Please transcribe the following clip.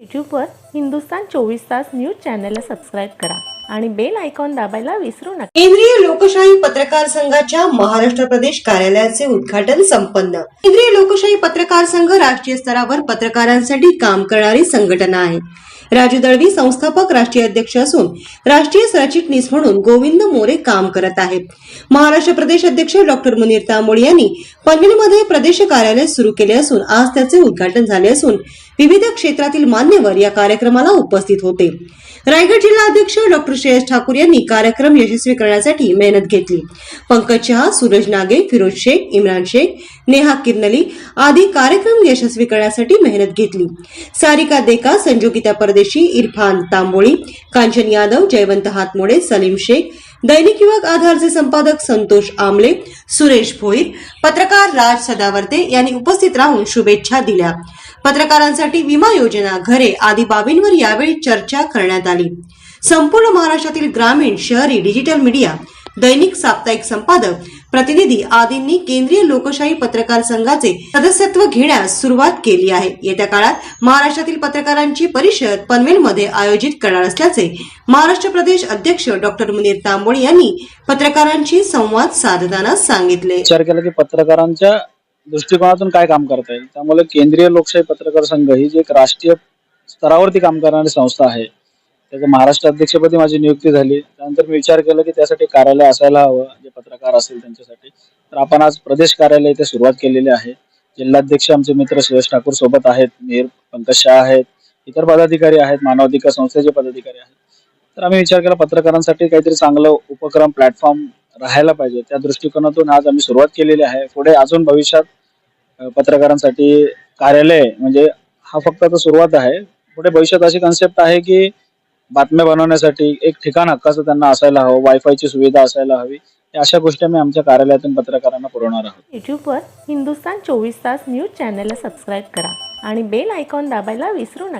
यूट्यूबवर हिंदुस्तान चोवीस तास न्यूज चॅनलला सबस्क्राईब करा आणि बेल आयकॉन दाबायला विसरू नका. केंद्रीय लोकशाही पत्रकार संघाच्या महाराष्ट्र प्रदेश कार्यालयाचे उद्घाटन संपन्न. केंद्रीय लोकशाही पत्रकार संघ राष्ट्रीय स्तरावर पत्रकारांसाठी काम करणारी संघटना आहे. राजू दळवी संस्थापक राष्ट्रीय अध्यक्ष असून राष्ट्रीय सरचिटणीस म्हणून गोविंद मोरे काम करत आहेत. महाराष्ट्र प्रदेश अध्यक्ष डॉक्टर मुनीर तांबोळी यांनी पनवेलमध्ये प्रदेश कार्यालय सुरू केले असून आज त्याचे उद्घाटन झाले असून विविध क्षेत्रातील मान्यवर या कार्यक्रमाला उपस्थित होते. रायगड जिल्हा अध्यक्ष डॉक्टर श्रेयस ठाकूर यांनी कार्यक्रम यशस्वी करण्यासाठी मेहनत घेतली. पंकज शहा सूरज नागे फिरोज शेख इम्रान शेख नेहा किरनली आदी कार्यक्रम यशस्वी करण्यासाठी मेहनत घेतली. सारिका देका संजोगिता परदेशी इरफान तांबोळी कांचन यादव जयवंत हातमोडे सलीम शेख दैनिक युवक आधारचे संपादक संतोष आमले सुरेश भोईर पत्रकार राज सदावर्ते यांनी उपस्थित राहून शुभेच्छा दिल्या. पत्रकारांसाठी विमा योजना घरे आदी बाबींवर यावेळी चर्चा करण्यात आली. संपूर्ण महाराष्ट्रातील ग्रामीण शहरी डिजिटल मीडिया दैनिक साप्ताहिक संपादक प्रतिनिधी आदींनी केंद्रीय लोकशाही पत्रकार संघाचे सदस्यत्व घेण्यास सुरुवात केली आहे. येत्या काळात महाराष्ट्रातील पत्रकारांची परिषद पनवेलमध्ये आयोजित करणार असल्याचे महाराष्ट्र प्रदेश अध्यक्ष डॉक्टर मुनीर तांबोळी यांनी पत्रकारांशी संवाद साधताना सांगितले. पत्रकारांच्या दृष्टिकोनातून काय काम करता येईल त्यामुळे केंद्रीय लोकशाही पत्रकार संघ ही जी एक राष्ट्रीय स्तरावरती काम करणारी संस्था आहे त्याचं महाराष्ट्र अध्यक्षपदी माझी नियुक्ती झाली. त्यानंतर मी विचार केला की त्यासाठी कार्यालय असायला हवं जे पत्रकार असेल त्यांच्यासाठी. तर आपण आज प्रदेश कार्यालय इथे सुरुवात केलेली आहे. जिल्हाध्यक्ष आमचे मित्र सुरेश ठाकूर सोबत आहेत मीर पंकज शाह आहेत इतर पदाधिकारी आहेत मानवाधिकार संस्थेचे पदाधिकारी आहेत. तर आम्ही विचार केला पत्रकारांसाठी काहीतरी चांगलं उपक्रम प्लॅटफॉर्म राहायला पाहिजे. त्या दृष्टिकोनातून आज आम्ही सुरुवात केलेली आहे. पुढे अजून भविष्यात पत्रकारांसाठी कार्यालय म्हणजे हा फक्त आता सुरुवात आहे. पुढे भविष्यात अशी कन्सेप्ट आहे की बातम्या बनवण्यासाठी एक ठिकाण हक्काचं त्यांना असायला हवं वायफायची सुविधा असायला हवी. या अशा गोष्टी आम्ही आमच्या कार्यालयातून पत्रकारांना पुरवणार आहोत. युट्यूबवर हिंदुस्तान चोवीस तास न्यूज चॅनलला सबस्क्राईब करा आणि बेल आयकॉन दाबायला विसरू नका.